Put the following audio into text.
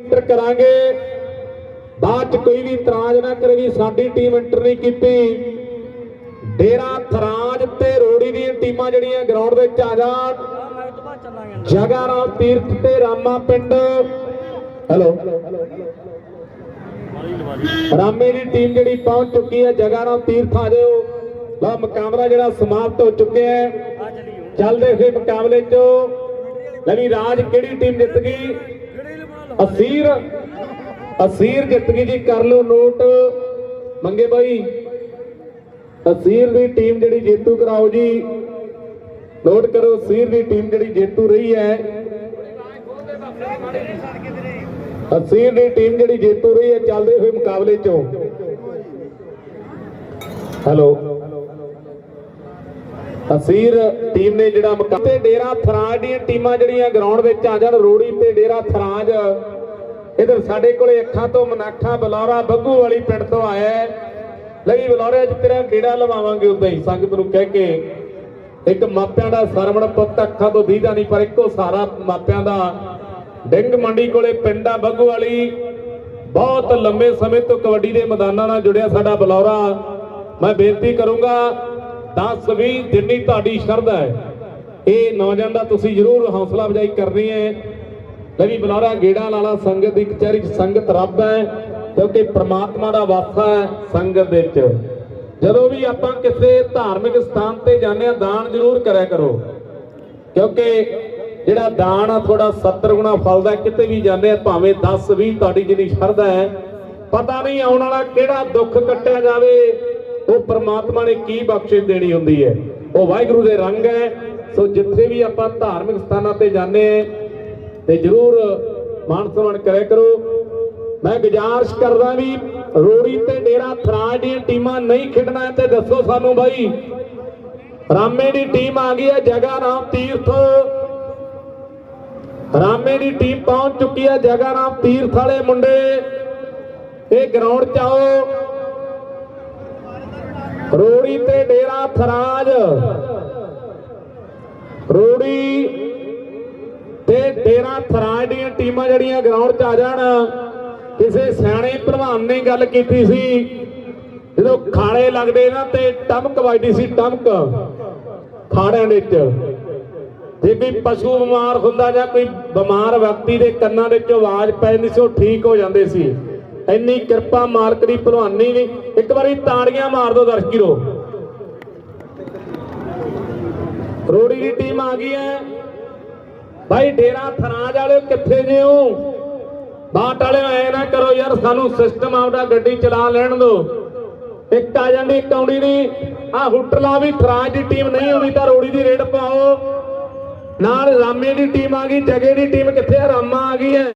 Inter ਕਰਾਂਗੇ। ਬਾਅਦ ਚ ਕੋਈ ਵੀ ਇਤਰਾਜ਼ ਨਾ ਕਰੇ ਵੀ ਸਾਡੀ ਟੀਮ ਇੰਟਰ ਨਹੀਂ ਕੀਤੀ। ਡੇਰਾ ਥਰਾਜ ਤੇ ਰੋੜੀ ਦੀਆਂ ਟੀਮਾਂ ਜਿਹੜੀਆਂ ਗਰਾਊਂਡ ਵਿੱਚ ਆ ਜਾਣ। ਜਗਾ ਰਾਮ ਤੀਰਥ ਤੇ ਰਾਮਾ ਪਿੰਡ। ਹੈਲੋ ਰਾਮੇ ਦੀ ਟੀਮ ਜਿਹੜੀ ਪਹੁੰਚ ਚੁੱਕੀ ਹੈ ਜਗਾ ਰਾਮ ਤੀਰਥ ਆ ਜਾਓ ਲਓ, ਮੁਕਾਬਲਾ ਜਿਹੜਾ ਸਮਾਪਤ ਹੋ ਚੁੱਕਿਆ ਹੈ। ਚੱਲਦੇ ਹੋਏ ਮੁਕਾਬਲੇ 'ਚ। ਲੈ ਰਾਜ ਕਿਹੜੀ ਟੀਮ ਜਿੱਤ ਗਈ? ਅਸੀਰ ਅਸੀਰ ਜਿੱਤ ਗਈ ਜੀ, ਕਰ ਲਓ ਨੋਟ। ਮੰਗੇ ਬਾਈ, ਅਸੀਰ ਦੀ ਟੀਮ ਜਿਹੜੀ ਜੇਤੂ ਕਰਾਓ ਜੀ। ਨੋਟ ਕਰੋ, ਅਸੀਰ ਦੀ ਟੀਮ ਜਿਹੜੀ ਜੇਤੂ ਰਹੀ ਹੈ। ਅਸੀਰ ਦੀ ਟੀਮ ਜਿਹੜੀ ਜੇਤੂ ਰਹੀ ਹੈ, ਚੱਲਦੇ ਹੋਏ ਮੁਕਾਬਲੇ 'ਚੋਂ। ਹੈਲੋ। ਅਸੀਰ ਟੀਮ ਨੇ ਜਿਹੜਾ ਮੁਕਾਬਲਾ ਡੇਰਾ ਥਰਾਜ ਦੀਆਂ ਟੀਮਾਂ ਜਿਹੜੀਆਂ ਗਰਾਊਂਡ ਵਿੱਚ ਆ ਜਾਣ, ਰੋੜੀ ਤੇ ਡੇਰਾ ਥਰਾਜ। ਇਧਰ ਸਾਡੇ ਕੋਲੇ ਅੱਖਾਂ ਤੋਂ ਮਨਾਖਾ ਬਲੌਰਾ ਬੱਗੂ ਵਾਲੀ ਪਿੰਡ ਤੋਂ ਆਇਆ ਲਈ ਬਲੌਰੇ ਅੱਜ ਤੇਰਾ ਗੇੜਾ ਲਵਾਵਾਂਗੇ ਉਦਾਂ ਹੀ, ਸੰਗਤ ਨੂੰ ਕਹਿ ਕੇ। ਇੱਕ ਮਾਪਿਆਂ ਦਾ ਸਰਵਣ ਪੁੱਤ, ਅੱਖਾਂ ਤੋਂ ਦੀਦਾ ਨਹੀਂ, ਪਰ ਇੱਕੋ ਸਾਰਾ ਮਾਪਿਆਂ ਦਾ। ਡਿੰਗ ਮੰਡੀ ਕੋਲੇ ਪਿੰਡ ਆ ਬੱਗੂ ਵਾਲੀ। ਬਹੁਤ ਲੰਬੇ ਸਮੇਂ ਤੋਂ ਕਬੱਡੀ ਦੇ ਮੈਦਾਨਾਂ ਨਾਲ ਜੁੜਿਆ ਸਾਡਾ ਬਲੌਰਾ। ਮੈਂ ਬੇਨਤੀ ਕਰੂੰਗਾ 10 20 ਜਿੰਨੀ ਤੁਹਾਡੀ ਸ਼ਰਧਾ ਹੈ, ਇਹ ਨੌਜਵਾਨ ਦਾ ਤੁਸੀਂ ਜ਼ਰੂਰ ਹੌਸਲਾ ਅਫਜ਼ਾਈ ਕਰਨੀ ਹੈ। ਲਵੀ ਬਲੌਰਾ ਗੇੜਾ ਲਾਲਾ ਸੰਗਤ ਦੀ ਕਚਹਿਰੀ ਸੰਗਤ ਰੱਬ ਹੈ, ਕਿਉਂਕਿ ਪ੍ਰਮਾਤਮਾ ਦਾ ਵਾਸਾ ਹੈ ਸੰਗਤ ਦੇ ਵਿੱਚ। ਜਦੋਂ ਵੀ ਆਪਾਂ ਕਿਸੇ ਧਾਰਮਿਕ ਸਥਾਨ ਤੇ ਜਾਂਦੇ ਆ ਦਾਨ ਜ਼ਰੂਰ ਕਰਿਆ ਕਰੋ। ਕਿਉਂਕਿ ਜਿਹੜਾ ਦਾਨ ਆ ਥੋੜਾ 70 ਗੁਣਾ ਫਲਦਾ ਕਿਤੇ ਵੀ ਜਾਂਦੇ ਆ ਭਾਵੇਂ 10 20 ਤੁਹਾਡੀ ਜਿੰਨੀ ਸ਼ਰਧਾ ਹੈ, ਪਤਾ ਨਹੀਂ ਆਉਣ ਵਾਲਾ ਕਿਹੜਾ ਦੁੱਖ ਕੱਟਿਆ ਜਾਵੇ। ਉਹ ਪ੍ਰਮਾਤਮਾ ਨੇ ਕੀ ਬਖਸ਼ਿਸ਼ ਦੇਣੀ ਹੁੰਦੀ ਹੈ? ਉਹ ਵਾਹਿਗੁਰੂ ਦੇ ਰੰਗ ਹੈ। ਸੋ ਜਿੱਥੇ ਵੀ ਆਪਾਂ ਧਾਰਮਿਕ ਸਥਾਨਾਂ ਤੇ ਜਾਂਦੇ ਆ ਤੇ ਜਰੂਰ ਮਾਨ ਸਨਮਾਨ ਕਰਿਆ ਕਰੋ। ਮੈਂ ਗੁਜ਼ਾਰਿਸ਼ ਕਰਦਾ ਵੀ ਰੋੜੀ ਤੇ ਡੇਰਾ ਥਰਾਜ ਦੀਆਂ ਟੀਮਾਂ ਨਹੀਂ ਖੇਡਣਾ ਤੇ ਦੱਸੋ ਸਾਨੂੰ ਬਾਈ। ਰਾਮੇ ਦੀ ਟੀਮ ਆ ਗਈ ਹੈ, ਜਗਾ ਰਾਮ ਤੀਰਥ। ਰਾਮੇ ਦੀ ਟੀਮ ਪਹੁੰਚ ਚੁੱਕੀ ਹੈ, ਜਗਾ ਰਾਮ ਤੀਰਥ ਵਾਲੇ ਮੁੰਡੇ। ਇਹ ਗਰਾਊਂਡ 'ਚ ਆਓ। ਰੋੜੀ ਤੇ ਡੇਰਾ ਥਰਾਜ ਰੋੜੀ ਤੇ ਡੇਰਾ ਥਰਾਜ ਦੀਆਂ ਟੀਮਾਂ ਜਿਹੜੀਆਂ ਗਰਾਊਂਡ 'ਚ ਆ ਜਾਣ, ਕਿਸੇ ਸਿਆਣੇ ਪ੍ਰਧਾਨ ਨੇ ਗੱਲ ਕੀਤੀ ਸੀ, ਜਦੋਂ ਖਾੜੇ ਲੱਗਦੇ ਨਾ ਤੇ ਟਮਕ ਵੱਜਦੀ ਸੀ, ਟਮਕ ਖਾੜਿਆਂ ਦੇ ਵਿੱਚ। ਜੇ ਕੋਈ ਪਸ਼ੂ ਬਿਮਾਰ ਹੁੰਦਾ ਜਾਂ ਕੋਈ ਬਿਮਾਰ ਵਿਅਕਤੀ ਦੇ ਕੰਨਾਂ ਦੇ ਵਿੱਚ ਆਵਾਜ਼ ਪੈ ਜਾਂਦੀ ਸੀ, ਉਹ ਠੀਕ ਹੋ ਜਾਂਦੇ ਸੀ। ਇੰਨੀ ਕਿਰਪਾ ਮਾਲਕ ਦੀ ਭਲਵਾਨੀ ਨਹੀਂ ਇੱਕ ਵਾਰੀ ਤਾੜੀਆਂ ਮਾਰ ਦਿਓ ਦਰਸ਼ਕੀਰੋ ਰੋੜੀ ਦੀ ਟੀਮ ਆ ਗਈ ਹੈ। ਭਾਈ ਡੇਰਾ ਥਰਾਜ ਵਾਲੇ ਕਿੱਥੇ ਜੇ ਹੋ? ਬਾਟ ਵਾਲੇ ਐ ਨਾ ਕਰੋ ਯਾਰ, ਸਾਨੂੰ ਸਿਸਟਮ ਆਪਦਾ ਗੱਡੀ ਚਲਾ ਲੈਣ ਦਿਓ। ਇੱਕ ਆ ਜਾਂਦੀ, ਇੱਕ ਆਉਂਦੀ ਨਹੀਂ। ਆ ਹੁੱਟਲਾ ਵੀ ਥਰਾਜ ਦੀ ਟੀਮ ਨਹੀਂ ਆਉਂਦੀ, ਤਾਂ ਰੋੜੀ ਦੀ ਰੇਡ ਪਾਓ। ਨਾਲ ਰਾਮੇ ਦੀ ਟੀਮ ਆ ਗਈ, ਜਗੇ ਦੀ ਟੀਮ ਕਿੱਥੇ ਆ? ਰਾਮਾ ਆ ਗਈ ਹੈ।